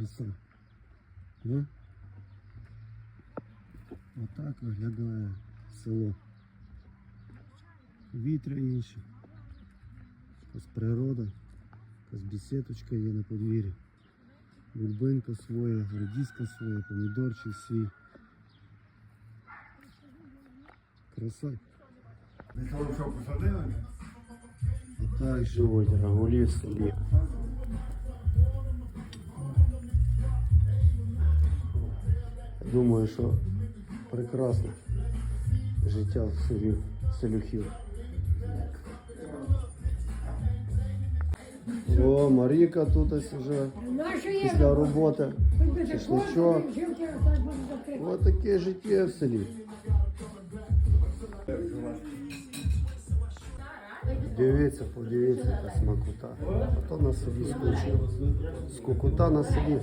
краса. Да? Отак виглядає село. Вітра інші. Якась природа, якась бесідочка є на подвір'ї. Бульбинка своя, редиска своя, помідорчик свій. Краса. Ви що, що посадили? Отак живуть рагулі в Думаю, що прекрасне життя в селюхів. О, Маріка тут ось є. після роботи. Шашличок. Ось таке життя в селі. Дивіться, подивіться, яка смакота. А то на селі скучно. Скукота на селі.